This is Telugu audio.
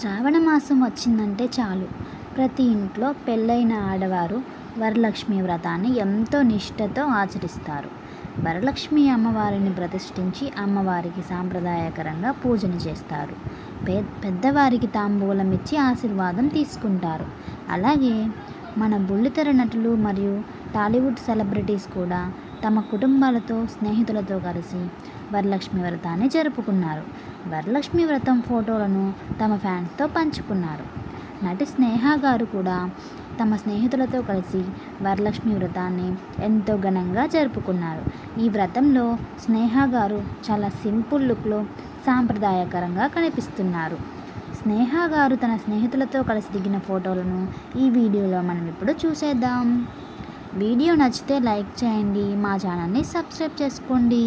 శ్రావణ మాసం వచ్చిందంటే చాలు. ప్రతి ఇంట్లో పెళ్ళైన ఆడవారు వరలక్ష్మి వ్రతాన్ని ఎంతో నిష్ఠతో ఆచరిస్తారు. వరలక్ష్మి అమ్మవారిని ప్రతిష్ఠించి అమ్మవారికి సాంప్రదాయకరంగా పూజను చేస్తారు. పె పెద్దవారికి తాంబూలం ఇచ్చి ఆశీర్వాదం తీసుకుంటారు. అలాగే మన బుల్లితెర నటులు మరియు టాలీవుడ్ సెలబ్రిటీస్ కూడా తమ కుటుంబాలతో స్నేహితులతో కలిసి వరలక్ష్మి వ్రతాన్ని జరుపుకున్నారు. వరలక్ష్మి వ్రతం ఫోటోలను తమ ఫ్యాన్స్తో పంచుకున్నారు. నటి స్నేహ గారు కూడా తమ స్నేహితులతో కలిసి వరలక్ష్మి వ్రతాన్ని ఎంతో ఘనంగా జరుపుకున్నారు. ఈ వ్రతంలో స్నేహ గారు చాలా సింపుల్ లుక్లో సాంప్రదాయకరంగా కనిపిస్తున్నారు. స్నేహ గారు తన స్నేహితులతో కలిసి దిగిన ఫోటోలను ఈ వీడియోలో మనం ఇప్పుడు చూసేద్దాం. వీడియో నచ్చితే లైక్ చేయండి మా ఛానల్ని సబ్స్క్రైబ్ చేసుకోండి.